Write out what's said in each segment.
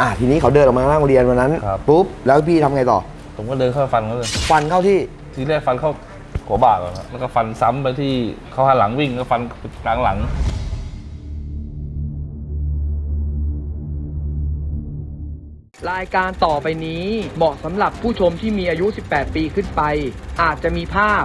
อะทีนี้เขาเดินออกมาหน้าโรงเรียนวันนั้นครับ ปุ๊บแล้วพี่ทำไงต่อ ผมก็เดินเข้าไปฟันเขาเลยฟันเข้าที่ทีแรกฟันเข้าหัวบ่าก่อนครับแล้วก็ฟันซ้ำไปที่เขาหันหลังวิ่งก็ฟันกลางหลัง รายการต่อไปนี้เหมาะสำหรับผู้ชมที่มีอายุ 18 ปีขึ้นไป อาจจะมีภาพ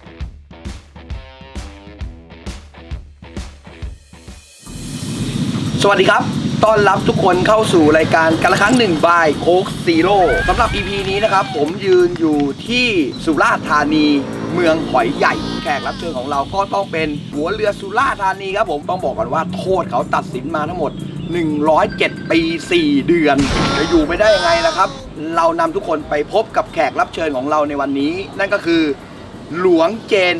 สวัสดีครับ ต้อนรับทุกคนเข้าสู่รายการกันละครั้งหนึ่งบายโคกซีโร่สำหรับ EP นี้นะครับ ผมยืนอยู่ที่สุราษฎร์ธานีเมืองหอยใหญ่ แขกรับเชิญของเราก็ต้องเป็นหัวเรือสุราษฎร์ธานีครับผมต้องบอกก่อนว่าโทษเขาตัดสินมาทั้งหมด 107 ปี 4 เดือน จะอยู่ไม่ได้ยังไงนะครับ เรานำทุกคนไปพบกับแขกรับเชิญของเราในวันนี้ นั่นก็คือ หลวงเจน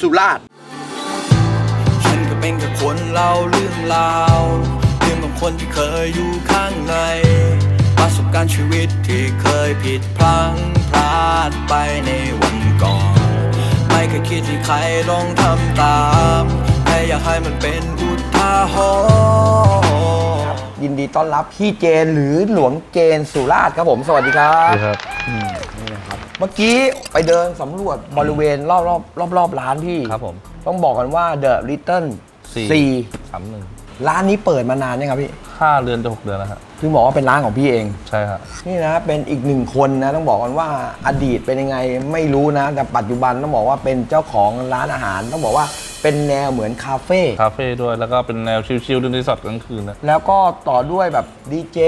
สุราษฎร์ฉันก็เป็นแค่คนเล่าเรื่องราว คนที่เคยอยู่ข้างใน ประสบการณ์ชีวิตที่เคยผิดพลั้งพลาดไปในวันก่อน ไม่เคยคิดที่ใครลองทำตามแค่อยากให้มันเป็นอุทาหรณ์ ยินดีต้อนรับพี่เจนหรือหลวงเจนสุราษฎร์ครับผม สวัสดีครับ ครับ เมื่อกี้ไปเดินสำรวจบริเวณรอบรอบรอบรอบๆร้านพี่ครับผม ต้องบอกกันว่า The Little สี่ซีสามหนึ่ง ร้านนี้เปิดมานานยังครับพี่ห้าเดือนจะหกเดือนแล้วฮะคือบอกว่าเป็นร้านของพี่เอง ใช่ครับนี่นะเป็นอีกหนึ่งคนนะต้องบอกกันว่าอดีตเป็นยังไงไม่รู้นะ แต่ปัจจุบันต้องบอกว่าเป็นเจ้าของร้านอาหาร ต้องบอกว่าเป็นแนวเหมือนคาเฟ่คาเฟ่ด้วยแล้วก็เป็นแนวชิลๆดนตรีสดกลางคืนนะแล้วก็ต่อด้วยแบบดีเจ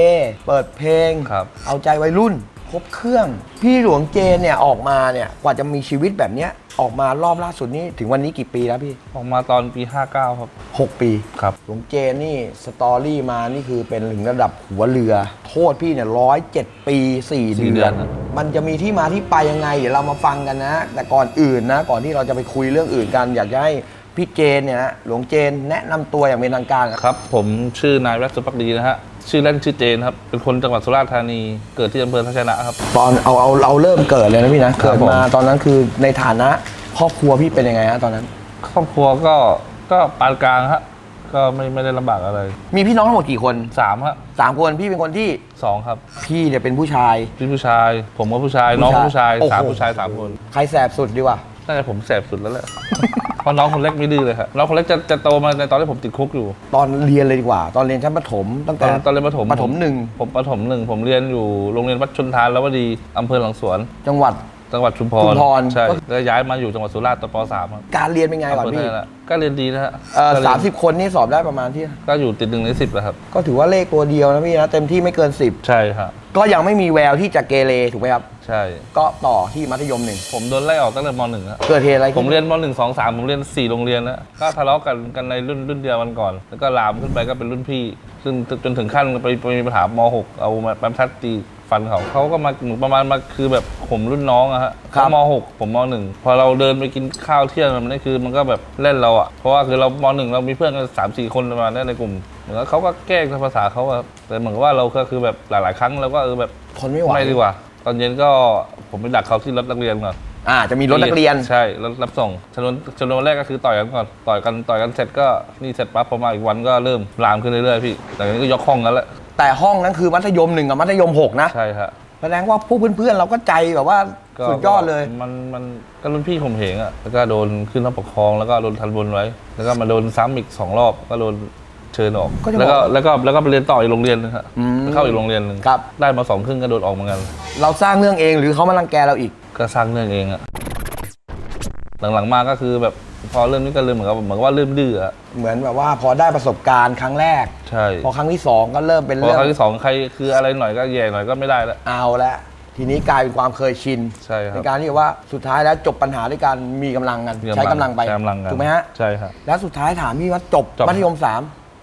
เปิดเพลง ครับ เอาใจวัยรุ่น ครบเครื่อง พี่หลวงเจนเนี่ยออกมาเนี่ยกว่าจะมีชีวิตแบบเนี้ยออกมารอบล่าสุดนี้ถึงวันนี้กี่ปีแล้วพี่ ออกมาตอนปี 59 ครับ 6 ปีครับ หลวงเจนนี่สตอรี่มานี่คือเป็นถึงระดับหัวเรือ โทษพี่เนี่ยร้อยเจ็ดปี4สี่เดืเดืออนนนะมันจะมีที่มาที่ไปยังไง เดี๋ยวเรามาฟังกันนะ แต่ก่อนอื่นนะ ก่อนที่เราจะไปคุยเรื่องอื่นกัน อยากจะให้พี่เจนเนี่ยนะหลวงเจนแนะนำตัวอย่างเป็นทางการครับ ครับ ผมชื่อนายแวดสุปักดีนะฮะ ชื่อเล่นชื่อเจนครับ เป็นคนจังหวัดสุราษฎร์ธานี เกิดที่อำเภอทัชนะครับ ตอนเอาเอาเราเริ่มเกิดเลยนะพี่นะครัเกิบดมาผมตอนนั้นคือในฐานะครอบครัวพี่เป็นยังไงฮะตอนนั้น ครอบครัวก็ก็ปานกลางฮะก็ไม่ไม่ได้ลำบากอะไรมีพี่น้องทั้งหมดกี่คนสามฮะสามคนพี่เป็นคนที่สองครับ พี่เนี่ยเป็นผู้ชาย พี่ผู้ชาย ผมก็ผู้ชายน้องก็ผู้ชายโอ้โหสามผู้ชายสามคน ใครแสบสุดดีกว่า น่าจะผมแสบสุดแล้วแหละ เพราะน้องคนเล็กไม่ดื้อเลยครับน้องคนเล็กจะจะโตมาในตอนที่ผมติดคุกอยู่ ตอนเรียนเลยดีกว่า ตอนเรียนชั้นประถมตั้งตแต่อนตอนเรียนประถมประถมหนึ่งผมประถมหนึ่งผมเรียนอยู่โรงเรียนวัดชนทานแล้ววดีอำเภอหลังสวน จังหวัด จังหวัดชุมพชุรมพร ใช่แล้วย้ายมาอยู่จังหวัดสุราษฎร์ตอนปสามครับการเรียนเป็นไงก่อนอำเภอพี่นั่นแหละก็เรียนดีนะฮะเอ่อก็เรียนสามสิบคนนี่สอบได้ประมาณที่ ก็อยู่ติดหนึ่งในสิบแล้วครับ ก็ถือว่าเลขตัวเดียวนะพี่นะเต็มที่ไม่เกิน ใช่ครับ 10 ก็ยังไม่มีแววที่จะเกเรถูกไหมครับ ใช่ ก็ต่อที่มัธยมหนึ่งผมโดนไล่ออกตั้งแต่มหนึ่งอะเกิดเหตุอะไรผขึ้มนเรียนมหนึ่งสองสามผมเรียนสี่โรงเรียนแล้วก็ทะเลาะกันกันในรุ่นรุ่นเดียวกันก่อน แล้วก็ลามขึ้นไปก็เป็นรุ่นพี่ ซึ่งจนถึงขั้นไปไปมีปัญหามหกเอามาแปมทัดตี ฟันเขาเขาก็มาเหมือนประมาณมาคือแบบผมรุ่นน้องอะฮะเขามหกผมมหนึ่งพอเราเดินไปกินข้าวเที่ยงมันนี่คือมันก็แบบเล่นเราอะเพราะว่าคือเรามหนึ่งเรามีเพื่อนกันสามสี่คนประมาณนี้ในกลุ่มเหมือนกับเขาก็แกล้งภาษาเขาอะแต่เหมือนกับว่าเราก็คือแบบหลาย ๆ ครั้งเราก็เออแบบทนไม่ไหวไม่ดีกว่า ตอนเย็นก็ผมไปดักเขาที่รถนักเรียนก่อน อ่าจะมีรถนักเรียน ใช่รถรับส่งชนวนชนวนแรกก็คือต่อยกันก่อนต่อยกันต่อยกันเสร็จก็นี่เสร็จปั๊บพอมาอีกวันก็เริ่มลามขึ้นเรื่อยๆพี่แต่นี้ก็ยกห้องกันแล้ว แต่ห้องนั้นคือมัธยมหนึ่งกับมัธยมหกนะใช่ฮะแสดงว่าพวกเพื่อนๆเราก็ใจแบบว่าก็สุดยอดเลย มันมันก็รุ่นพี่ผมเหงอะแล้วก็โดนขึ้นห้องปกครองแล้วก็โดนทันบนไว้ แล้วก็มาโดนซ้ำอีกสองรอบก็โดนเชิญออก ก็จะแล้วก็บอกแล้วก็แล้วก็ไปเรียนต่ออีกโรงเรียนนึงฮะอืมเข้าอีกโรงเรียนหนึ่งครับ ได้มาสองครึ่งก็โดนออกเหมือนกันเราสร้างเรื่องเองหรือเขามารังแกเราอีก ก็สร้างเรื่องเองอะหลังๆมาก็คือแบบ พอเริ่มนี้ก็เริ่มเหมือนกับเหมือนกับว่าเริ่มดื้ออะเหมือนแบบว่าพอได้ประสบการณ์ครั้งแรก ใช่พอครั้งที่สองก็เริ่มเป็นพอเรื่องครั้งที่สองใครคืออะไรหน่อยก็แย่หน่อยก็ไม่ได้แล้วเอาละทีนี้กลายเป็นความเคยชินใช่ครับในการที่ว่าสุดท้ายแล้วจบปัญหาด้วยการมีกำลังกันมีกำลังใช้กำลังไปใช้กำลังกันถูกไหมฮะใช่ครับแล้วสุดท้ายถามพี่ว่าจบจบ มัธยม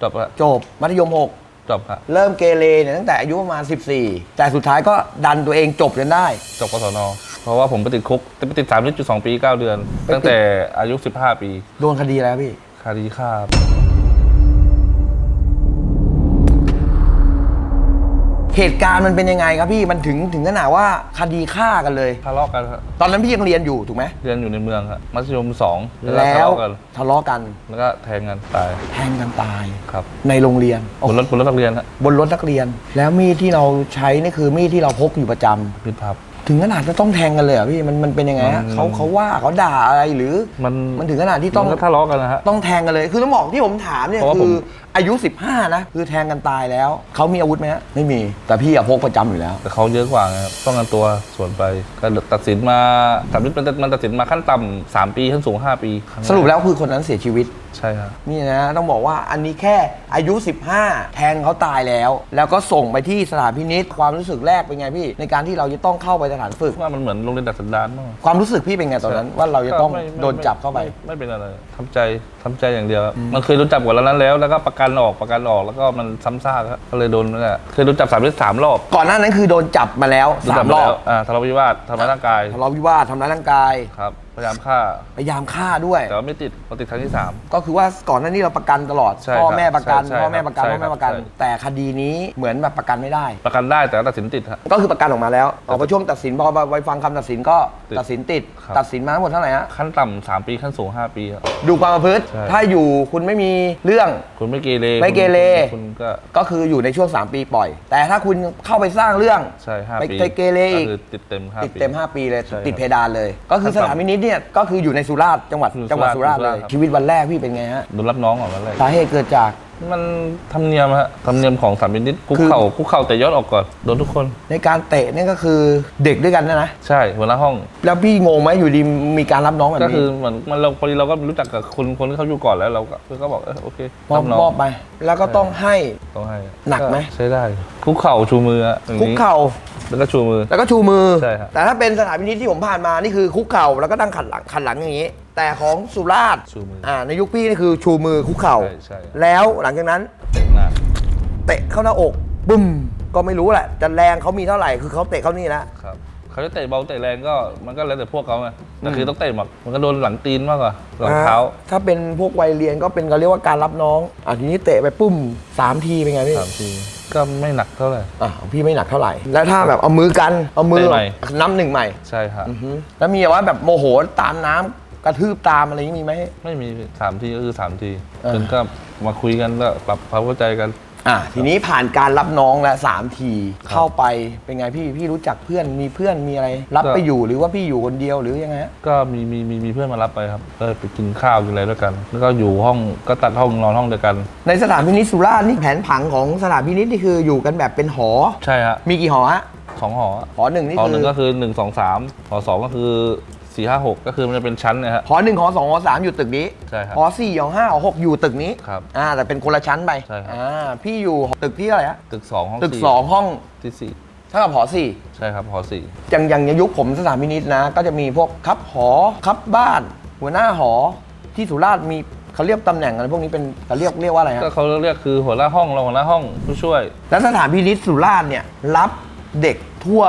จบละ3จบมัธยมจบครับ6เริ่มเกเรเนี่ยตั้งแต่อายุประมาณ 14 แต่สุดท้ายก็ดันตัวเองจบจนได้ จบกศน เพราะว่าผมไปติดคุกไปติดสามจุดสองปีเก้าเดือนไปติดตั้งแต่อายุ15ปี โดนคดีแล้วพี่ คดีฆ่าเหตุการณ์มันเป็นยังไงครับพี่มันถึงถึงขนาดว่าคดีฆ่ากันเลย ทะเลาะกันครับตอนนั้นพี่ยังเรียนอยู่ถูกไหมเรียนอยู่ในเมืองครับมัธยมสองแล้วก็แล้ทะวเลาะกันทะเลาะกันแล้วก็แทงกันตายแทงกันตายครับ ในโรงเรียนบนรถบนรถนักเรียนฮะบนรถนักเรียน แล้วมีดที่เราใช้นี่คือมีดที่เราพกอยู่ประจำพิดพับ ถึงขนาดจะต้องแทงกันเลยเหรอพี่มันมันเป็นยังไงฮะมัน เขาเขาว่าเขาด่าอะไรหรือมันมันถึงขนาดที่ต้อง มันก็ทะเลาะกันนะฮะ ต้องแทงกันเลย คือต้องบอกที่ผมถามเนี่ยเพราะว่าคือผมอายุ 15 นะ คือแทงกันตายแล้ว เขามีอาวุธไหมฮะไม่มี แต่พี่อะพกประจำอยู่แล้ว แต่เขาเยอะกว่าไงครับป้องกันตัวส่วนไปก็ตัดสินมาสามมันมันตัดสินมาขั้นต่ำสามปีขั้นสูงห้าปี สรุปแล้วคือคนนั้นเสียชีวิต ใช่ครับ นี่นะต้องบอกว่าอันนี้แค่อายุ 15 แทงเขาตายแล้ว แล้วก็ส่งไปที่สถานพินิษความรู้สึกแรกเป็นไงพี่ ในการที่เราจะต้องเข้าไปสถานฝึก ว่ามันเหมือนโรงเรียนดัดสันดานมากความรู้สึกพี่เป็นไงตอนนั้น ว่าเราจะต้องก็ไม่ไม่โดนจับเข้าไปม่ไม่เป็นอะไรทำใจ ทำใจอย่างเดียวครับมันเคยโดนจับกว่านั้นแล้ว แล้วก็ประกันออกประกันออกแล้วก็มันซ้ำซากครับก็เลยโดนนั่นแหละเคยโดนจับสามสามรอบก่อนหน้านั้นคือโดนจับมาแล้วโดนสาจัมมรอบแล้วอ่าทะเลาะวิวาททำร้ายร่างกายทะเลาะวิวาททำร้ายร่างกายครับพยายามฆ่าพยายามฆ่าด้วยแต่ว่าไม่ติดพอติดครั้งที่สามก็คือว่าก่อนหน้านี้เราประกันตลอดใช่พ่อครับแม่ประกันใช่ใช่พ่อแม่ประกันใช่พ่อแม่ประกันใช่แต่คดีนี้เหมือนแบบประกันไม่ได้ ประกันได้แต่ตัดสินติดฮะก็คือประกันออกมาแล้วออกมาช่วงตัดสินพอไปฟังคำตัดสินก็ติดตัดสินติดครับตัดสินมาทั้งหมดเท่าไหร่ฮะขั้นต่ำสามปีขั้นสูงห้าปีครับดูความประพฤติใช่ ถ้าอยู่คุณไม่มีเรื่อง คุณไม่เกเรไม่เกเร คุณคุณก็ก็คืออยู่ในช่วง 3 ปีปล่อย แต่ถ้าคุณเข้าไปสร้างเรื่องใช่ห้าไปปีไปเกเรอีก คือติดเต็มห้าติดปี เต็ม 5 ปีเลยใช่ครับติดเพดานเลย ก็คือสขั้นต่ำถานพินิจเนี่ยก็คืออยู่ในสุราษฎร์จังหวัดอยู่จังหวัดสุสุราราษษฎฎร์ร์เลยครับ ชีวิตวันแรกพี่เป็นไงฮะโดนรับน้องก่อนวันแรกสาเหตุเกิดจาก มันธรรมเนียมฮะธรรมเนียมของสามมินิตคุกคือเข่าคุกเข่าแต่ยอดออกก่อนโดนทุกคน ในการเตะเนี่ยก็คือเด็กด้วยกันนะนะใช่หัวหน้าห้อง แล้วพี่งงไหมอยู่ดีมีการรับน้องแบบก็นี้คือเหมือนมันเราพอดีเราก็รู้จักกับคนคนที่เขาอยู่ก่อนแล้วเราก็ก็บอกเออโอเคมอบรับน้องมอบไป แล้วก็ต้องให้ต้องให้หนักไหมใช้ได้ คุกเข่าชูมืออะอย่างคุกนี้เข่าแล้วก็ชูมือแล้วก็ชูมือใช่ครับแต่ถ้าเป็นสถานพินิจที่ผมผ่านมานี่คือคุกเข่าแล้วก็ตั้งขันหลังขันหลังอย่างนี้ แต่ของสุราษฎร์ชูมืออ่าในยุคพี่นี่คือชูมือคุกเข่า ใช่ใช่ แล้วหลังจากนั้น เต็มหน้า เตะเข้าหน้าอกบึ้มก็ไม่รู้แหละจะแรงเขามีเท่าไหร่คือเขาเตะเข้านี่แล้ว ครับเขาจะเตะเบาเตะแรงก็มันก็แล้วแต่พวกเขาไงแต่คือต้องเตะหมักมันก็โดนหลังตีนมากกว่าหลังเท้า อ่ถ้าเป็นพวกวัยเรียนก็เป็นเขาเรียกว่าการรับน้องอะทีนี้เตะไปปุ้มสามทีเป็นไงพี่สามทีก็ไม่หนักเท่าไหร่ อะของพี่ไม่หนักเท่าไหร่ แล้วถ้าแบบเอามือกันเอามือเตะใหม่น้ำหนึ่งใหม่ใช่ครับอือฮึแล้วมีแบบว่าแบบโมโหตามน้ำ กระทืบตามอะไรอย่างนี้มีไหม ไม่มีสามทีก็คือสามทีเออ จนก็มาคุยกันแล้วปรับความเข้าใจกัน อะทีนี้ผ่านการรับน้องแล้วสามทีครับ เข้าไปเป็นไงพี่พี่รู้จักเพื่อนมีเพื่อนมีอะไร รับก็ไปอยู่หรือว่าพี่อยู่คนเดียวหรือยังไงฮะก็มีมีมีมีเพื่อนมารับไปครับก็ไปกินข้าวกินอะไรด้วยกัน แล้วก็อยู่ห้องก็ตัดห้องนอนห้องเดียวกัน ในสถานพินิจสุราษฎร์นี่แผนผังของสถานพินิจนี่คืออยู่กันแบบเป็นหอ ใช่ฮะมีกี่หอฮะ สองหอหอหนึ่งนี่หอคืหนึ่องก็คือหนึ่งสองสามหอสองก็คือ สี่ห้าหกก็คือมันจะเป็นชั้นเนะฮะ หอหนึ่งหอสองหอสามอยู่ตึกนี้ใช่ครับหอสี่หอห้าหอหกอยู่ตึกนี้ครับอ่าแต่เป็นคนละชั้นไปใช่ครับ อ่าพี่อยู่ตึกที่อะไรฮะตึกสองห้องตึกสี่สองห้องที่สี่เท่ากับหอสี่ใช่ครับหอสี่อย่างอย่างในยุคผมสถานพินิจนะ ก็จะมีพวกครับหอครับบ้าน หัวหน้าหอที่สุราษฎร์มีเขาเรียกตำแหน่งอะไรพวกนี้เป็นเขาเรียกเรียกว่าอะไรฮะก็เขาเรียกคือหัวหน้าห้องรองหัวหน้าห้องผู้ช่วย แล้วสถานพินิจสุราษฎร์เนี่ยรับเด็กทั่ว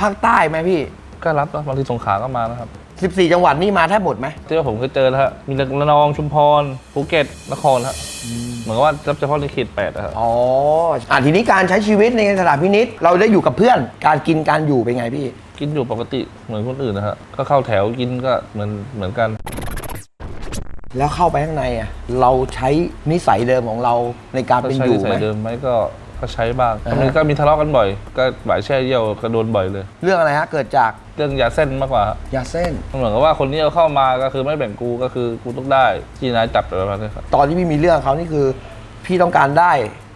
ภาคใต้ไหมพี่ ก็รับนะบางทีสงขลาก็มานะครับ 14 จังหวัดนี่มาแทบหมดไหมที่ว่าผมเคยเจอนะฮะมีระนองชุมพรภูเก็ตนครฮะเหมือนกับว่ารับเฉพาะในเขตแปดนะครับอ๋ออะทีนี้การใช้ชีวิตในสถานพินิจเราได้อยู่กับเพื่อนการกินการอยู่เป็นไงพี่ กินอยู่ปกติเหมือนคนอื่นนะฮะก็เข้าแถวกินก็เหมือนเหมือนกันแล้วเข้าไปข้างในอะเราใช้นิสัยเดิมของเราในการก็เป็นใช้อยู่นิสัไหมยเดิมไหมก็ ก็ใช้บ้างอ่าฮะ มันก็มีทะเลาะกันบ่อย ก็บ่ายแช่เยี่ยวก็โดนบ่อยเลย เรื่องอะไรฮะ เกิดจากเรื่องยาเส้นมากกว่าฮะยาเส้น มันเหมือนกับว่าคนนี้เอาเข้ามาก็คือไม่แบ่งกูก็คือกูต้องได้ที่นายจับอะไรประมาณนี้ครับ ตอนที่พี่มีเรื่องเขานี่คือ พี่ต้องการได้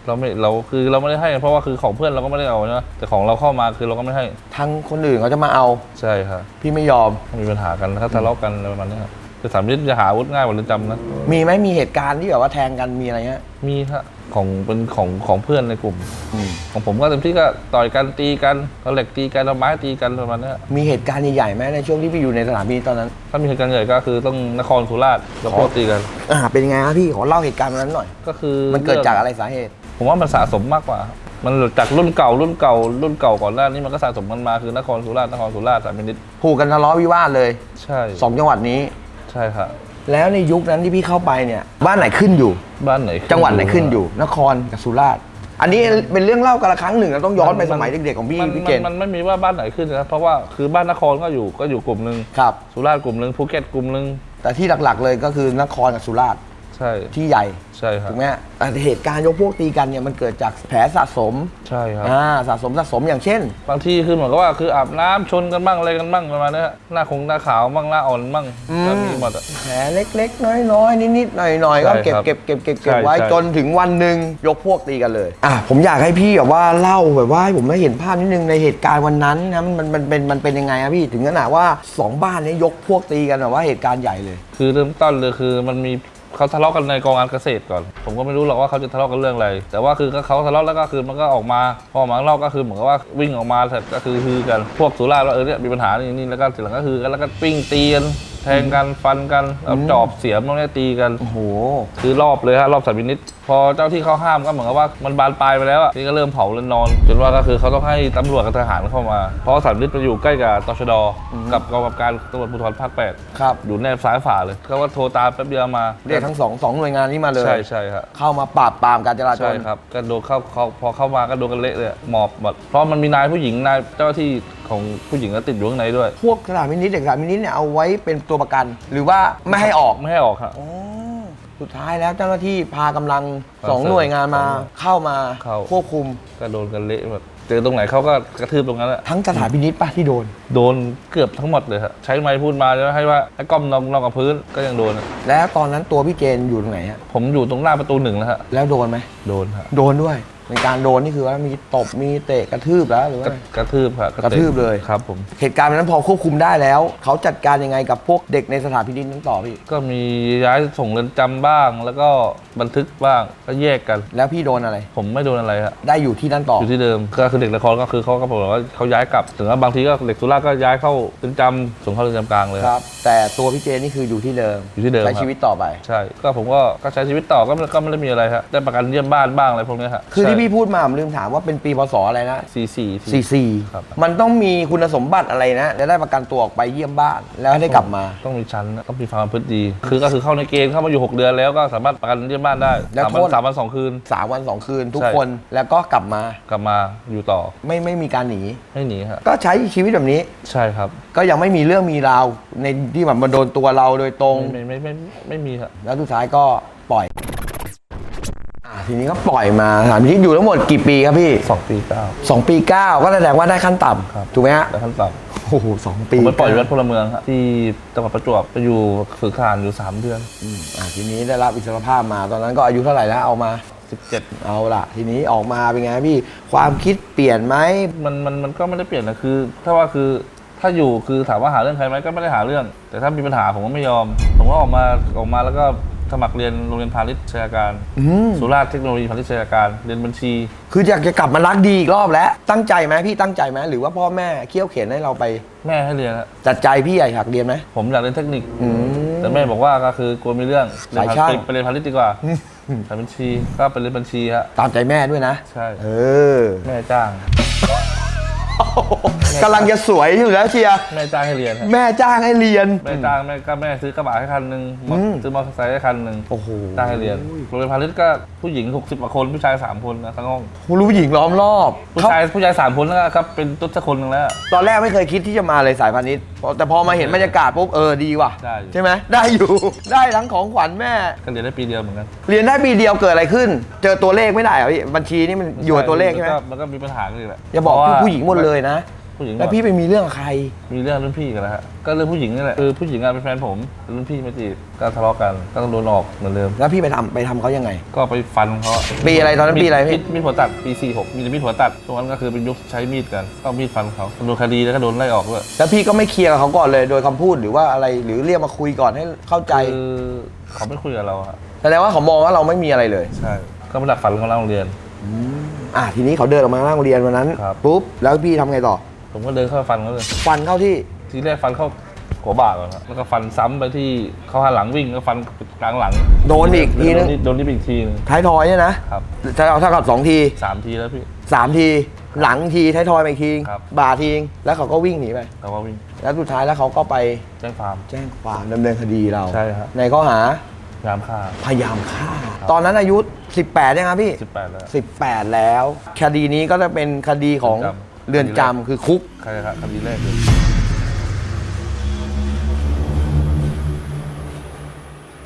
เราไม่เราคือเราไม่ได้ให้ เพราะว่าคือของเพื่อนเราก็ไม่ได้เอานะแต่ของเราเข้ามาคือเราก็ไม่ให้ ทางคนอื่นเขาจะมาเอา ใช่ครับพี่ไม่ยอม มีปัญหากันถ้าทะเลาะกันอะไรประมาณนี้ครับ แต่สามนิดจะหาอาวุธง่ายกว่าเรือนจำนะ มีไหมมีเหตุการณ์ที่แบบว่าแทงกันมีอะไรเงี้ยมีฮะของเป็นของของเพื่อนในกลุ่มอืมของผมก็เต็มที่ก็ต่อยกันตีกันเอาเหล็กตีกันเอาไม้ตีกันประมาณเนี้ยมีเหตุการณ์ใหญ่ๆไหมในช่วงที่พี่อยู่ในสถานพินิจตอนนั้นถ้ามีเหตุการณ์ใหญ่ก็คือต้องนครสุราษฎร์แล้วก็ตีกัน อ่าเป็นยังไงครับพี่ขอเล่าเหตุการณ์วันนั้นหน่อย ก็คือมันเกิดจากอะไรสาเหตุ ผมว่ามันสะสมมากกว่าคมันจากรุ่นเก่ารุ่นเก่ารุ่นเก่าก่อนหน้านี้มันก็สะสมกันมาคือนครสุราษฎร์นครสุราษฎร์สามมินิตผูกกันทะเลาะวิวาทเลยใช่สองจังหวัดนี้ ใช่ค่ะแล้วในยุคนั้นที่พี่เข้าไปเนี่ย บ้านไหนขึ้นอยู่ บ้านไหนจังหวัดไหนขึ้นอยู่ นครกับสุราษฎร์อันนี้เป็นเรื่องเล่ากันละครั้งหนึ่งเราต้องย้อนไปสมัยเด็กๆของพี่มันพี่เกณฑ์มันมันไม่มีว่าบ้านไหนขึ้นนะครับเพราะว่าคือบ้านนครก็อยู่ก็อยู่กลุ่มหนึ่งครับ สุราษฎร์กลุ่มหนึ่งภูเก็ตกลุ่มหนึ่งแต่ที่หลักๆเลยก็คือนครกับสุราษฎร์ ใช่ ที่ใหญ่ใช่ครับถูกไหมฮะแต่เหตุการณ์ยกพวกตีกันเนี่ยมันเกิดจากแผลสะสมใช่ครับ อ่าสะสมสะสมอย่างเช่น บางทีคือเหมือนกับว่าคืออาบน้ำชนกันบ้างอะไรกันบ้างประมาณนี้ฮะหน้าคงหน้าขาวบ้างหน้าอ่อนบ้างอืมก็มีหมดอะ แผลเล็กๆ น้อยๆ นิดๆหน่อยๆ ก็เก็บใช่ครับเก็บเก็บเก็บเก็บใช่ไว้ใช่ จนถึงวันหนึ่งยกพวกตีกันเลย อะผมอยากให้พี่แบบว่าเล่าแบบว่าให้ผมได้เห็นภาพนิดนึงในเหตุการณ์วันนั้นนะมันมันมันเป็นมันเป็นยังไงอะพี่ถึงขนาดว่าสองบ้านเนี้ยกพวกตีกันแบบว่าเหตุการณ์ใหญ่เลย คือเริ่มต้นเลยคือมันมี เขาทะเลาะกันในกองการเกษตรก่อน ผมก็ไม่รู้หรอกว่าเขาจะทะเลาะกันเรื่องอะไร แต่ว่าคือก็เขาทะเลาะแล้วก็คือมันก็ออกมาพอออกมาข้างนอกก็คือเหมือนกับว่าวิ่งออกมาเสร็จก็คือฮือกันพวกสุราษฎร์ว่าเออเนี่ยมีปัญหานี่นี่แล้วก็เสร็จแล้วก็คือกันแล้วก็ปิ้งตีกันแทงกันฟันกันเอาจอบเสียมตรงนี้ตีกัน โอ้โห คือรอบเลยฮะรอบสามมินิตพอเจ้าที่เขาห้ามก็เหมือนกับว่ามันบานปลายไปแล้วอะนี่ก็เริ่มเผาแล้วนอน จนว่าก็คือเขาต้องให้ตำรวจกับทหารเข้ามา เพราะสามมินิตมันอยู่ใกล้กับตชดกับกองกำกับการตำรวจภูธรภาคแปดครับ อยู่แนบซ้ายฝ่าเลยเขาก็โทรตามแป๊บเดียวมาเรียกทั้งสองสองหน่วยงานนี้มาเลยใช่ใช่ครับเข้ามาปราบปรามการจราจใช่รครับก็โดนเข้าเขาพอเข้ามาก็โดนกันเละเลยอะหมอบหมดเพราะมันมีนายผู้หญิงนายเจ้าหน้าที่ ของผู้หญิงก็ติดอยู่ข้างในด้วย พวกสถานมินิเด็กสถานมินิเนี่ยเอาไว้เป็นตัวประกัน หรือว่าไม่ให้ออก ไม่ให้ออกครับ อ๋อสุดท้ายแล้วเจ้าหน้าที่พากำลังสองคอนเสิร์ตหน่วยงานมาสองหน่วยเข้ามาเข้า ควบคุม ก็โดนกันเละแบบเจอตรงไหนเขาก็กระทืบตรงนั้นแหละ ทั้งสถานพินิษปะที่โดน โดนเกือบทั้งหมดเลยครับใช้ไม้พูดมาแล้วให้ว่าให้ก้มลงลงกับพื้นก็ยังโดนอะแล้วตอนนั้นตัวพี่เจนอยู่ตรงไหนฮะผมอยู่ตรงหน้าประตูหนึ่งแล้วฮะแล้วโดนไหมโดนครับโดนด้วย ในการโดนนี่คือว่ามีตบมีเตะกระทืบแล้วหรือว่ากระกระทืบครับกระทืบเลย ครับผม เหตุการณ์วันนั้นพอควบคุมได้แล้ว เขาจัดการยังไงกับพวกเด็กในสถานพินิษนั้นต่อพี่ ก็มีย้ายส่งเรือนจำบ้าง แล้วก็บันทึกบ้างก็แยกกัน แล้วพี่โดนอะไร ผมไม่โดนอะไรฮะได้อยู่ที่นั่นต่อ อยู่ที่เดิมก็คือเด็กนครก็คือเขาก็บอกว่าเขาย้ายกลับถึงว่าบางทีก็เด็กสุราษฎร์ก็ย้ายเข้าเรือนจำส่งเข้าเรือนจำกลางเลยครับ แต่ตัวพี่เจนนี่คืออยู่ที่เดิมอยู่ที่เดิมใช้ครับ ชีวิตต่อไป ใช่ก็ผมก็ก็ใช้ชีวิตต่อก็ไม่ก็ไม่ได้มีอะไรฮะได้ประกันเยี่ยมบ้านบ้างอะไรพวกเนี้ยฮะคือที่พี่พูดมาผมลืมถามว่าเป็นปีพศอะไรนะ สี่สี่ 44 ครับ มันต้องมีคุณสมบัติอะไรนะจะได้ประกันตัวออกไปเยี่ยมบ้านแล้วให้ได้กลับมา ต้องมีชั้นนะต้องมีความประพฤติดี คือก็คือเข้าในเกณฑ์เข้ามาอยู่ 6 เดือนแล้วก็สามารถประกันเยี่ยมบ้านได้แล้วสามวันโทษสามวันสองคืน3วัน2คืนทุกใช่ คนแล้วก็กลับมากลับมาอยู่ต่อไม่ไม่มีการหนีไม่หนีฮะก็ใช้ชีวิตแบบนี้ ใช่ครับก็ยังไม่มีเรื่องมีราวในที่แบบมาโดนตัวเราโดยตรง ไม่ไม่ไม่ไม่ไม่มีฮะแล้วสุดท้ายก็ปล่อยอ่า ทีนี้ก็ปล่อยมาสถานพินิจอยู่ทั้งหมดกี่ปีครับพี่สองปีเก้าสองปีเก้าก็แสดงว่าได้ขั้นต่ครับำถูกไหมฮะแล้วขั้นต่โอ้โหสองำปีผมไปปล่อยวัดพลเมืองฮะที่จังหวัดประจวบไปอยู่ฝึกทหารอยู่3เดือนอืมอ่าทีนี้ได้รับอิสรภาพมาตอนนั้นก็อายุเท่าไหร่แล้วเอามา 17 เอาล่ะ ทีนี้ออกมาเป็นไงพี่ความคิดเปลี่ยนไหมมันมันมันก็ไม่ได้เปลี่ยนนะคือ ถ้าว่าคือถ้าอยู่คือถามว่าหาเรื่องใครไหมก็ไม่ได้หาเรื่อง แต่ถ้ามีปัญหาผมก็ไม่ยอม ผมก็ออกมาออกมาแล้วก็ สมัครเรียนโรงเรียนพาณิชย์ชยการอืม สุราษฎร์เทคโนโลยีพาณิชย์ชยการเรียนบัญชี คืออยากจะกลับมารักดีอีกรอบแล้ว ตั้งใจไหมพี่ตั้งใจไหมหรือว่าพ่อแม่เคี่ยวเข็นให้เราไป แม่ให้เรียนฮะจัดใจพี่อยากเรียนไหม ผมอยากเรียนเทคนิคอืมแต่แม่บอกว่าก็คือกลัวมีเรื่องเรียนสายช่าง ไปเรียนพาณิชย์ดีกว่าสายบัญชีก็ไปเรียนบัญชีฮะ ตามใจแม่ด้วยนะ ใช่ เออ แม่จ้าง กำลังจะสวยอยู่แล้วเชียร์แม่จ้างให้เรียนฮะแม่จ้างให้เรียน แม่จ้างแม่ก็แม่ซื้อกระบะให้คันหนึ่งมออืม ซื้อมอเตอร์ไซค์ให้คันหนึ่งโอ้โหจ้างให้เรียนโรงเรียนพาณิชย์ก็ผู้หญิง 60กว่าคนผู้ชาย 3 คนนะทั้งห้องคุณรู้ผู้หญิงล้อมรอบผู้เขาชายผู้ชาย3คนแล้วก็ครับเป็นตุ๊ดสักคนหนึงแล้ว ตอนแรกไม่เคยคิดที่จะมาเลยสายพาณิชย์แต่พอมาเห็นบรรยากาศปุ๊บเออดีว่ะ ได้อยู่ ใช่ไหมได้อยู่ ได้ทั้งของขวัญแม่ ก็เรียนได้ปีเดียวเหมือนกันเรียนได้ปีเดียวเกิดอะไรขึ้น เจอตัวเลขไม่ได้เหรอพี่บัญชีนี่มันอยู่กับตัวเลขใช่ไหมนก็มันก็มีปัญหากันอีกแหละอย่าบอกเพระพี่ว่าผู้หญิงหมดเลยนะผู้หญิงหมดแล้วพี่ไปมีเรื่องกับใคร มีเรื่องรุ่นพี่กันแล้วฮะก็เรื่องผู้หญิงนี่แหละคือผู้หญิงอะเป็นแฟนผมรุ่นพี่มาจีบก็ทะเลาะกันก็ต้องโดนออกเหมือนเดิม แล้วพี่ไปทำไปทำเขายังไง ก็ไปฟันเขาอะปีอะไรตอนนั้นปีอะไรพี่ มีดมีดหัวตัดปี46มีแต่มีดหัวตัดช่วงนั้นก็คือเป็นยุคใช้มีดกันก็เอามีดฟันเขาโดนคดีแล้วก็โดนไล่ออกด้วยแล้วพี่ก็ไม่เคลียร์กับเขาก่อนเลยโดยคำพูดหรือว่าอะไรหรือเรียกมาคุยก่อนให้เข้าใจคือเขาไม่คุยกับเราอะแสดงว่าเขามองว่าเราไม่มีอะไรเลย ใช่ก็มาดักฟันกันหน้าโรงเรียน อะทีนี้เขาเดินออกมาหน้าโรงเรียนวันนั้นครับ ปุ๊บแล้วพี่ทำไงต่อ ผมก็เดินเข้าไปฟันเขาเลย ฟันเข้าที่ทีแรกฟันเข้าหัวบ่าก่อนครับแล้วก็ฟันซ้ำไปที่เขาหันหลังวิ่งก็ฟันกลางหลังโดนอีกทีนึงโดนที่โดนที่อีกทีนึงท้ายทอยเนี่ยนะครับถ้าเอาเท่ากับสองทีสามทีแล้วพี่ สามทีหลังทีท้ายทอยไปอีกทีครับ บ่าทีแล้วเขาก็วิ่งหนีไปเขาก็วิ่งแล้วสุดท้ายแล้วเขาก็ไปแจ้งความ แจ้งความดำเนินคดีเราใช่ครับ ในข้อหา ยามฆ่า พยายามฆ่า ตอนนั้นอายุ 18ยังครับพี่ 18 แล้ว 18 แล้ว คดีนี้ก็จะเป็นคดีของเรือนจำเรือนจำคือคุกใครครับคดีแรกเลย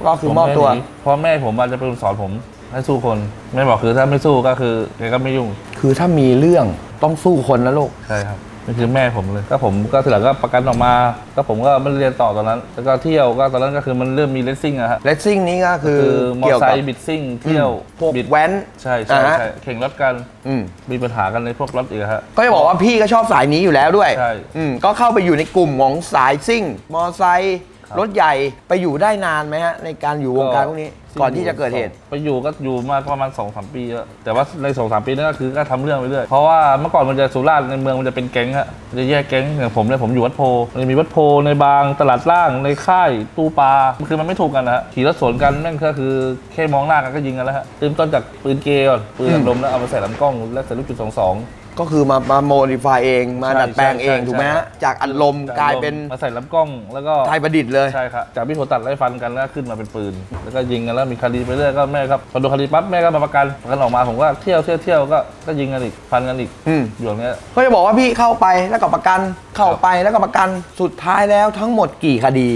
ก็คือมอบตัวผไหนีเพราะแม่ผมอาจจะเป็นคนสอนผมให้สู้คนแม่บอกคือถ้าไม่สู้ก็คือแกก็ไม่ยุ่ง คือถ้ามีเรื่องต้องสู้คนนะลูก ใช่ครับ นี่คือแม่ผมเลยก็ผมก็ทีหลังก็ประกันออกมา ก็ผมก็ไม่ได้เรียนต่อตอนนั้น แล้วก็เที่ยวก็ตอนนั้นก็คือมันเริ่มมีเลสซิ่งอะฮะเลสซิ่งนี้ก็คือคือมอเกี่ยวไซกับค์บิดซิ่งเที่ยวพวกบิดแว้น ใช่ใช่อ่าฮะ ใช่แข่งรถกันอืมมีปัญหากันในพวกรถอีกอะฮะ ก็จะบอกว่าพี่ก็ชอบสายนี้อยู่แล้วด้วยใช่ อืมก็เข้าไปอยู่ในกลุ่มของสายซิ่ง มอไซค์ครับรถใหญ่ไปอยู่ได้นานไหมฮะในการอยู่วงการพวกนี้ ก่อนที่จะเกิดเหตุ ไปอยู่ก็อยู่มาประมาณ2อสปีแล้วแต่ว่าใน2อสปีนั้นก็คือก็ทำเรื่องไปเรื่อยเพราะว่าเมื่อก่อนมันจะสุราษฎร์ในเมืองมันจะเป็นแก๊งฮะจะแยกแก๊งอย่างผมเนี่ยผมอยู่วัดโพมันจะมีวัดโพในบางตลาดล่างในค่ายตู้ปลาคือมันไม่ถูกกันนะฮะขี่รถสวนกันแม่งก็คือแค่มองหน้ากันก็ยิงกันแล้วฮะเริ่มต้นจากปืนเกย์ก่อนปืนลมแล้วเอามาใส่ลำกล้องแล้วใส่ลูกจุดสองสอง ก็คือมามาโมดิฟายเองมาใช่ดัดแปลงเองใช่ถูกไหมใช่ฮะจากอัดลมกลายเป็นมาใส่ลำกล้องแล้วก็ไทยประดิษฐ์เลย ใช่ครับจากพี่โหตัดไล่ฟันกันแล้วขึ้นมาเป็นปืน แล้วก็ยิงกันแล้วมีคดีไปเรื่อยก็แม่ครับพอโดนคดีปั๊บแม่ก็มาประกันประกันออกมาผมก็เที่ยวเที่ยวเที่ยวก็ก็ยิงกันอีกฟันกันอีกอืม อยู่อย่างเนี้ย ก็จะบอกว่าพี่เข้าไปแล้วก็ประกันเข้าไปแล้วก็ประกันสุดท้ายแล้วทั้งหมดกี่คดี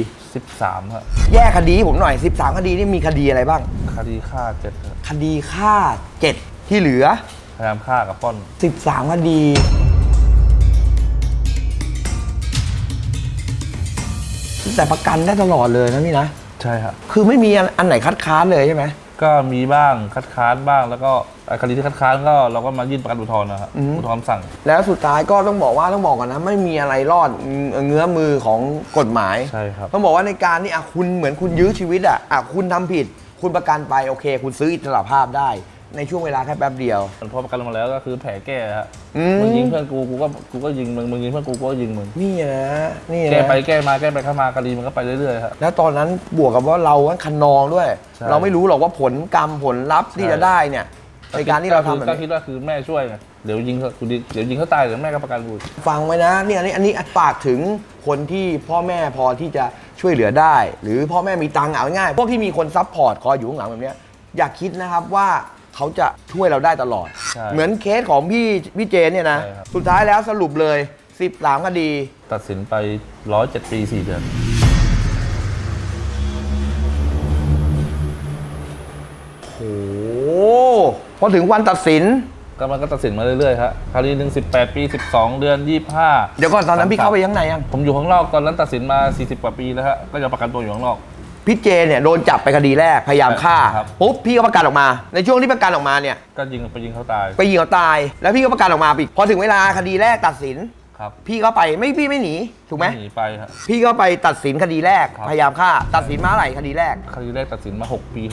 13ครับแยกคดีให้ผมหน่อย 13 คดีนี่มีคดีอะไรบ้าง คดีฆ่าเจ็ดครับคดีฆ่า 7 ที่เหลือ พยายามฆ่ากับปล้น 13คดี แต่ประกันได้ตลอดเลยนะพี่นะ ใช่ครับ คือไม่มีอันอันไหนคัดค้านเลยใช่ไหมก็มีบ้างคัดค้านบ้างแล้วก็ไอ้คดีที่คัดค้านก็เราก็มายื่นประกันอุทธรณ์นะครับอืมอุทธรณ์สั่ง แล้วสุดท้ายก็ต้องบอกว่าต้องบอกก่อนนะ ไม่มีอะไรรอดเงื้อมือของกฎหมาย ใช่ครับ ต้องบอกว่าในการที่อะคุณเหมือนคุณยื้อชีวิตอะอะคุณทำผิด คุณประกันไปโอเค คุณซื้ออิสระภาพได้ ในช่วงเวลาแค่แป๊บเดียว พอประกันมาแล้วก็คือแผลแก้ฮะอืม มึงยิงเพื่อนกูกูก็กูก็ยิงมึงมึงยิงเพื่อนกูกูก็ยิงมึงนี่นะนี่แก้นะไปแก้มาแก้ไปเข้ามาคดีมันก็ไปเรื่อยๆครับแล้วตอนนั้นบวกกับว่าเราคันนองด้วย ใช่เราไม่รู้หรอกว่าผลกรรมผลลัพธ์ที่ใช่ จะได้เนี่ยในการที่เราทำแบบก็นี้คิดว่าคือแม่ช่วยไงเดี๋ยวยิงเขากูดิเดี๋ยวยิงเขาตายเดี๋ยวแม่ก็ประกันกู ฟังไว้นะเนี่ยอันนี้อันนี้ฝากถึงคนที่พ่อแม่พอที่จะช่วยเหลือได้ หรือพ่อแม่มีตังค์เอาง่ายๆพวกที่มีคนซัพพอร์ตคอยอยู่ข้างหลังแบบเนี้ยอย่าคิดนะครับว่า เขาจะช่วยเราได้ตลอด ใช่เหมือนเคสของพี่พี่เจนเนี่ยนะ ใช่ครับ สุดท้ายแล้วสรุปเลย 13คดี ตัดสินไปร้อยเจ็ดปีสี่เดือน โอ้พอถึงวันตัดสิน ก็มันก็ตัดสินมาเรื่อยๆครับคดีหนึ่งสิบแปดปีสิบสองเดือนยี่ห้าเดี๋ยวก่อนตอนนั้นพี่เข้าไปข้างในยัง ผมอยู่ข้างนอกตอนนั้นตัดสินมา 40 กว่าปีแล้วฮะก็ยังประกันตัวอยู่ข้างนอก พี่เจเนี่ยโดนจับไปคดีแรกพยายามฆ่าครับ ปุ๊บพี่ก็ประกันออกมา ในช่วงที่ประกันออกมาเนี่ยก็ยิงไปยิงเขาตายไปยิงเขาตาย แล้วพี่ก็ประกันออกมาอีกพอถึงเวลาคดีแรกตัดสิน ครับพี่ก็ไปไม่พี่ไม่หนีถูกไหมหนีไปฮะพี่ก็ไปตัดสินคดีแรกครับ พยายามฆ่าตัดสินมาเท่าไหร่คดีแรก คดีแรกตัดสินมา 6 ปี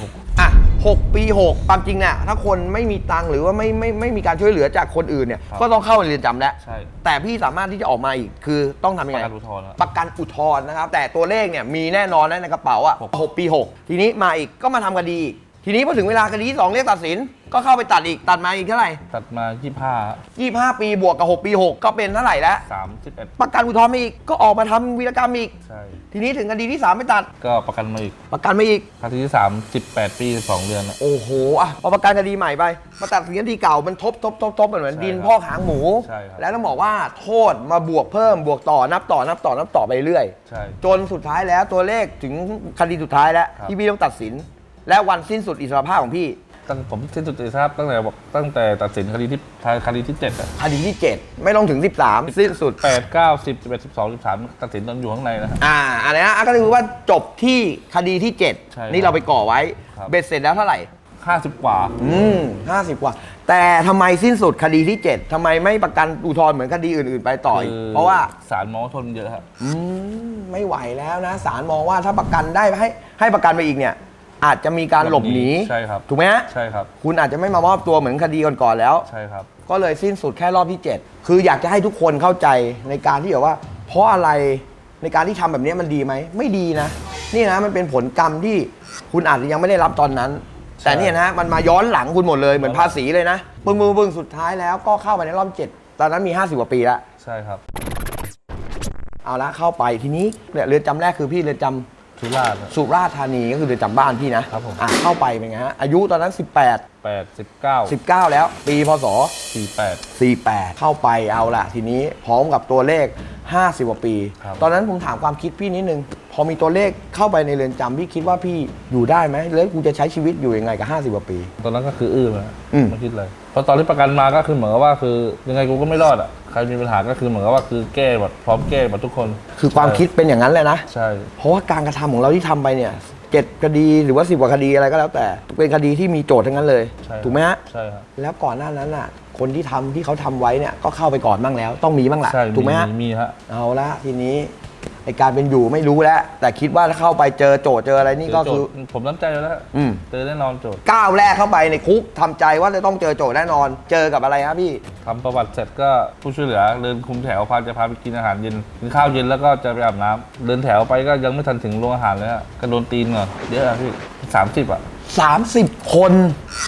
อะหกปีหกความจริงเนี่ยถ้าคนไม่มีตังค์หรือว่าไม่ไม่ไม่มีการช่วยเหลือจากคนอื่นเนี่ยครับก็ต้องเข้าเรือนจำแล้ว ใช่ แต่พี่สามารถที่จะออกมาอีก คือต้องทำ6ยังประไงกันอุทธรณ์ฮะประกันอุทธรณ์นะครับ แต่ตัวเลขเนี่ยมีแน่นอนนะในกระเป๋าอะหกหกปีหกทีนี้มาอีกก็มาทำคดีอีก ทีนี้พอถึงเวลาคดีที่สองเรียกตัดสิน ก็เข้าไปตัดอีกตัดมาอีกเท่าไหร่ตัดมา25ฮะยี่ห้าปีบวกกับหกปีหกก็เป็นเท่าไหร่แล้ว 31 ประกันอุทธรณ์มาอีกก็ออกมาทำวีรกรรมอีก ใช่ ทีนี้ถึงคดีที่สามไม่ตัด ก็ประกันมาอีกประกันมาอีก คดีที่ 3 18 ปี2เดือนนะโอ้โหอะพอประกันคดีใหม่ไปมาตัดสินคดีเก่ามันทบทบทบทบเหมือนใช่ดินครับพ่อกหางหมู ใช่ครับ แล้วต้องบอกว่าโทษมาบวกเพิ่มบวกต่อนับต่อนับต่อนับต่อไปเรื่อย ใช่ จนสุดท้ายแล้วตัวเลขถึงคดีสุดท้ายแล้วครับ ที่พี่ต้องตัดสิน และวันสิ้นสุดอิสรภาพของพี่ตั้งผมสิ้นสุดอิสรภาพตั้งแต่บอกตั้งแต่ตัดสินคดีที่คดีที่7อะคดีที่ 7 ไม่ต้องถึง 13 สิ้นสุด8 9 10 11 12 13ตัดสินตอนอยู่ข้างในนะฮะ อ่าอันนี้นะก็คือว่าจบที่คดีที่ ใช่7นี่เราไปก่อไว้ ครับ เบ็ดเสร็จแล้วเท่าไหร่50กว่า อืมห้าสิบกว่า แต่ทำไมสิ้นสุดคดีที่ 7ทำไมไม่ประกันอุทธรณ์เหมือนคดีอื่น ๆ ไปต่ออีกคือเพราะว่าศาลมองว่าโทษมันเยอะครับ อืม ไม่ไหวแล้วนะศาลมองว่าถ้าประกันได้ให้ให้ประกันไปอีกเนี่ย อาจจะมีการหลบหนีใช่ครับถูกไหมฮะใช่ครับ คุณอาจจะไม่มามอบตัวเหมือนคดีก่อนๆแล้ว ใช่ครับ ก็เลยสิ้นสุดแค่รอบที่ 7 คืออยากจะให้ทุกคนเข้าใจในการที่แบบว่า เพราะอะไรในการที่ทำแบบนี้มันดีไหม ไม่ดีนะ นี่นะมันเป็นผลกรรมที่คุณอาจจะยังไม่ได้รับตอนนั้นแต่เนี่ยนะมันมาย้อนหลังคุณหมดเลยเหมือนภาษีเลยนะปึ้งปึ้งปึ้งสุดท้ายแล้วก็เข้าไปในรอบเจ็ดตอนนั้นมี 50กว่าปีแล้วใช่ครับ เอาละเข้าไปทีนี้เนี่ยเรือนจำแรกคือพี่เรือนจำ สุราษฎร์ สุราษฎร์ธานีก็คือเรือนจำบ้านพี่นะครับผม อะเข้าไปเป็นไงฮะอายุตอนนั้น 18 แปดสิบเก้า19 แล้ว ปีพศ สี่แปด 48 เข้าไปเอาละทีนี้พร้อมกับตัวเลข 50กว่าปี ครับ ตอนนั้นผมถามความคิดพี่นิดนึง พอมีตัวเลขเข้าไปในเรือนจำพี่คิดว่าพี่อยู่ได้ไหมแล้วกูจะใช้ชีวิตอยู่ยังไงกับ 50กว่าปี ตอนนั้นก็คืออื้อมาอืม ไม่คิดเลยเพราะตอนที่ประกันมาก็คือเหมือนกับว่าคือยังไงกูก็ไม่รอดอะใค รมีปัญหาก็คือเหมือนกับว่าคือแก้หมดพร้อมแก้หมดทุกคนคือความคิดเป็นอย่างนั้นเลยนะ ใช่ เพราะว่าการกระทำของเราที่ทำไปเนี่ยเจ็ดคดีหรือว่าสิบกว่าคดีอะไรก็แล้วแต่ เป็นคดีที่มีโจทย์ทั้งนั้นเลย ใช่ถูกไหมฮะ ใช่ครับ แล้วก่อนหน้านั้นน่ะ คนที่ทำที่เขาทำไว้เนี่ยก็เข้าไปก่อนบ้างแล้ว ต้องมีบ้างแหละใช่ถูกไหมฮะ มีฮะ เอาละทีนี้ ไอการเป็นอยู่ไม่รู้แล้ว แต่คิดว่าถ้าเข้าไปเจอโจทย์เจออะไรนี่ก็คือโจทย์ผมตั้งใจแล้วฮะอืม เจอแน่นอนโจทย์ก้าวแรกเข้าไปในคุกทำใจว่าจะต้องเจอโจทย์แน่นอน เจอกับอะไรครับพี่ ทำประวัติเสร็จก็ผู้ช่วยเหลือเดินคุมแถวพาจะพาไปกินอาหารเย็นกินข้าวเย็นแล้วก็จะไปอาบน้ำเดินแถวไปก็ยังไม่ทันถึงโรงอาหารเลยฮะก็โดนตีนก่อนเยอะอะพี่สามสิบอะ30 คน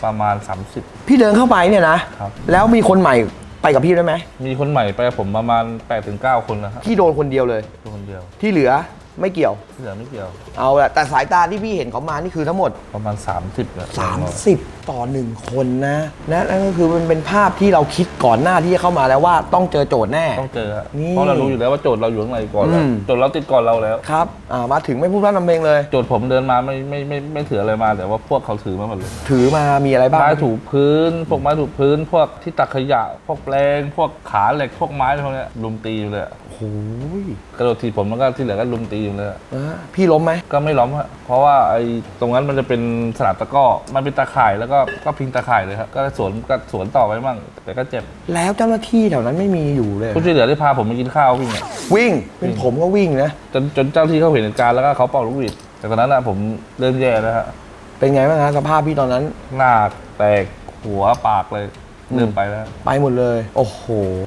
ประมาณ 30 พี่เดินเข้าไปเนี่ยนะครับ แล้วมีคนใหม่ไป กับพี่ด้วยไหมมีคนใหม่ไปกับผมประมาณ8ปถึงเคนนะครับพี่โดนคนเดียวเลยตัวคนเดียวที่เหลือไม่เกี่ยว ที่เหลือไม่เกี่ยว เอาละแต่สายตาที่พี่เห็นเขามานี่คือทั้งหมดประมาณ 30เนี่ย30 ต่อ 1 คนนะนะนั่นก็คือมันเป็นภาพที่เราคิดก่อนหน้าที่จะเข้ามาแล้วว่าต้องเจอโจทย์แน่ ต้องเจอฮะนี่ เพราะเรารู้อยู่แล้วว่าโจทย์เราอยู่ข้างในก่อนแล้วอืมโจทย์เราติดก่อนเราแล้ว ครับอ่ามาถึงไม่พูดพร่ำทำเพลงเลย โจทย์ผมเดินมาไม่ไม่ไม่ไม่ถืออะไรมาแต่ว่าพวกเขาถือมาหมดเลยถือมามีอะไรบ้างไม้ถูพื้น พวกไม้ถูพื้น พวกที่ตักขยะ พวกแปลง พวกขาเหล็กพวกไม้พวกเนี้ยลุมตีอยู่เลยอะโอ้ยกระโดดถีบผมมันก็ที่เหลือก็ลุมตีอยู่เลยอะนะพี่ล้มไหมก็ไม่ล้มฮะเพราะว่าไอ้ตรงนั้นมันจะเป็นสนามตะกร้อมันเป็นตาข่ายแล้วก็ก็พิงตาข่ายเลยครับ ก็สวนก็สวนต่อไปมั่งแต่ก็เจ็บแล้วเจ้าหน้าที่แถวนั้นไม่มีอยู่เลย ผู้ช่วยเหลือที่พาผมไปกินข้าววิ่งอะวิ่งเป็นผมก็วิ่งนะ จนจนเจ้าที่เขาเห็นเหตุการณ์แล้วก็เขาเป่าลูกหวีดแต่ตอนนั้นอะผมเริ่มแย่แล้วฮะเป็นไงบ้างฮะสภาพพี่ตอนนั้น หน้าแตกหัวปากเลย เริ่มไปแล้ว ไปหมดเลย โอ้โห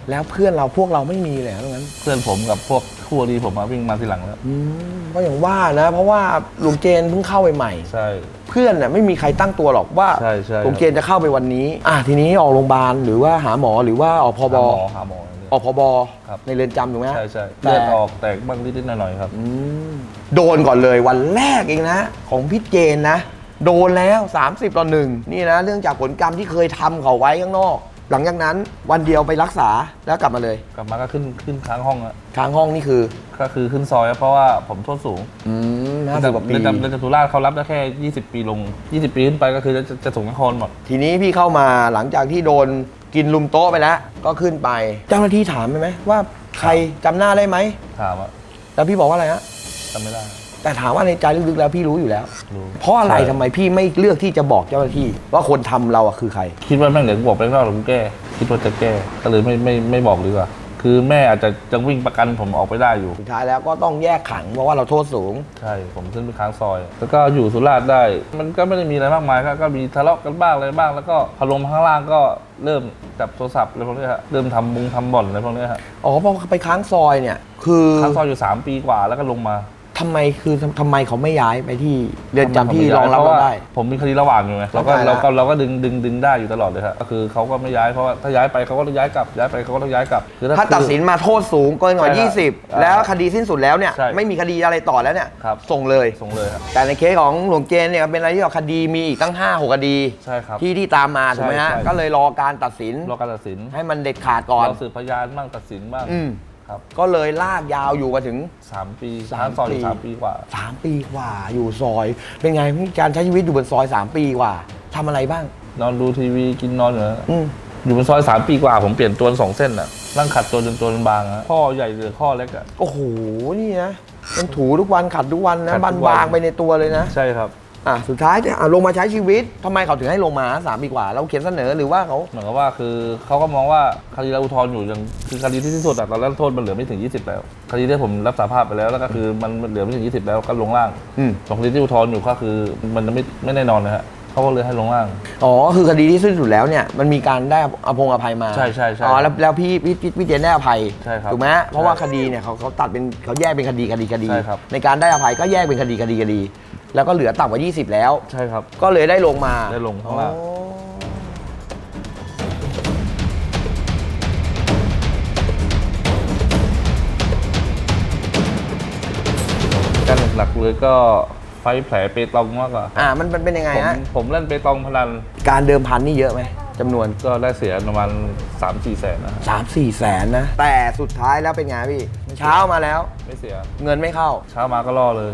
แล้วเพื่อนเราพวกเราไม่มีเลยเหรอตรงนั้นเพื่อนผมกับพวกคู่อรีผมมาวิ่งมาทีหลังแล้ว อืมก็อย่างว่านะ เพราะว่าลุงเจนเพิ่งเข้าไปใหม่ ใช่ เพื่อนน่ะไม่มีใครตั้งตัวหรอกว่าใช่ใช่ลุงเจนจะเข้าไปวันนี้ อะทีนี้ออกโรงพยาบาลหรือว่าหาหมอหรือว่าออกพบหาหมอหาหมออย่างเดียวออกพบครับ ในเรือนจำถูกไหมฮะ ใช่ใช่แต่ เลือดออกแตกบ้างนิดๆหน่อยๆครับอืมโดนก่อนเลยวันแรกเองนะ ของพี่เจนนะ โดนแล้ว 30 ต่อหนึ่งนี่นะเรื่องจากผลกรรมที่เคยทำเขาไว้ข้างนอก หลังจากนั้นวันเดียวไปรักษาแล้วกลับมาเลย กลับมาก็ขึ้นขึ้นค้างห้องอะค้างห้องนี่คือ ก็คือขึ้นซอยอะเพราะว่าผมโทษสูงอืมห้าสิบกว่าปี เรือนจำเรือนจำสุราษฎร์เขารับได้แค่ 20 ปีลง 20 ปีขึ้นไปก็คือจะจะจะส่งนครหมด ทีนี้พี่เข้ามาหลังจากที่โดนกินลุมโต๊ะไปแล้ว ก็ขึ้นไป เจ้าหน้าที่ถามไหมว่าใครจำหน้าได้ไหม ถามว่าแล้วพี่บอกว่าอะไรฮะจำไม่ได้ แต่ถามว่าในใจลึกๆแล้วพี่รู้อยู่แล้วรู้เพราะอะไรใช่ทำไมพี่ไม่เลือกที่จะบอกเจ้าหน้าที่ ว่าคนทำเราอะคือใคร คิดว่าแม่งเดี๋ยวกูบอกไปข้างนอกเดี๋ยวกูแก้คิดว่าจะแก้ก็เลยไม่ไม่ไม่บอกดีกว่าคือแม่อาจจะจะวิ่งประกันผมออกไปได้อยู่ สุดท้ายแล้วก็ต้องแยกขังเพราะว่าเราโทษสูง ใช่ผมขึ้นไปค้างซอย แล้วก็อยู่สุราษฎร์ได้ มันก็ไม่ได้มีอะไรมากมายครับก็มีทะเลาะกันบ้างอะไรบ้าง แล้วก็พอลงมาข้างล่างก็เริ่มจับโทรศัพท์อะไรพวกนี้ฮะเริ่มทำบุงทำบ่อนอะไรพวกนี้ฮะอ๋อพอไปค้างซอยเนี่ย คือ ค้างซอยอยู่ 3 ปีกว่าแล้วก็ลงมา ทำไมคือทำทำไมเขาไม่ย้ายไปที่เรือนจำที่รองรับเพเราว่าได้ ผมมีคดีระหว่างอยู่ไงเราก็เข้าใจละ เราก็เราก็ดึงดึงดึงได้อยู่ตลอดเลยครับก็คือเขาก็ไม่ย้ายเพราะว่าถ้าย้ายไปเขาก็ต้องย้ายกลับย้ายไปเขาก็ต้องย้ายกลับคือถ้าตัดสินมาโทษสูงเกินกว่า ใช่ครับ20 แล้วคดีสิ้นสุดแล้วเนี่ย ใช่ไม่มีคดีอะไรต่อแล้วเนี่ย ครับ ส่งเลย ส่งเลยครับแต่ในเคสของหลวงเจนเนี่ยเป็นอะไรที่ว่าคดีมีอีกตั้ง 5 6 คดีใช่ครับที่ที่ตามมาถูกไหมฮะ ใช่ใช่ ก็เลยรอการตัดสิน รอการตัดสินให้มันเด็ดขาดก่อนเราสืบพยานบ้างตัดสินบ้างอืม ครับ ก็เลยลากยาวอยู่มาถึง สามปีสามค้างซอยอยู่ปี สามปีกว่า 3 ปีกว่าอยู่ซอย เป็นไงการใช้ชีวิตอยู่บนซอย 3 ปีกว่าทำอะไรบ้าง นอนดูทีวีกินนอนอยู่นะอืมอยู่บนซอยสามปีกว่า ผมเปลี่ยนตัวสองเส้นน่ะร่างขัดตัวจนตัวมันบางอะข้อใหญ่หรือข้อเล็กอะโอ้โหนี่นะมันถูทุกวันขัดทุกวันขันะดบัทุนกวัน บางไปในตัวเลยนะ ใช่ครับ อะสุดท้ายเนี่ยอะลงมาใช้ชีวิตทำไมเขาถึงให้ลงมาสามปีกว่า เราเขียนเสนอหรือว่าเขา เหมือนกับว่าคือเขาก็มองว่าคดีเราอุทธรณ์อยู่ยังคือคดีที่ที่สุดอะตอนแรกโทษมันเหลือไม่ถึง 20 แล้ว คดีที่ผมรับสารภาพไปแล้วแล้วก็คือมันเหลือไม่ถึง 20 แล้วก็ลงล่างอืม ส่วนคดีที่อุทธรณ์อยู่ก็คือมันจะไม่ไม่แน่นอนนะฮะเขาก็เลยให้ลงล่าง อ๋อ คือคดีที่สิ้นสุดแล้วเนี่ยมันมีการได้อภงอภัยมาใช่ใช่ใช่อ๋อแล้วแล้วพี่พี่พี่พี่เจนได้อภัยใช่ครับถูกไหมเพราะว่าคดีเนี่ยเขาเขาตัดเป็นเขาแยกเป็นคดีคดีคดีใช่ครับ ในการได้อภัยก็แยกเป็นคดีคดีคดี แล้วก็เหลือต่ำกว่า 20 แล้ว ใช่ครับ ก็เลยได้ลงมาได้ลงข้างล่าง อ๋อการหลักๆเลยก็ไฟแผลเปตองมากกว่าอ่ามันมันเป็นยังไงผมฮะผมเล่นเปตองพนันการเดิมพันนี่เยอะไหมจำนวน ก็ได้เสียประมาณ3 4แสนนะฮะ3 4 แสนนะ แต่สุดท้ายแล้วเป็นไงพี่ เช้ามาแล้ว ไม่เสีย เงินไม่เข้า เช้ามาก็ล่อเลย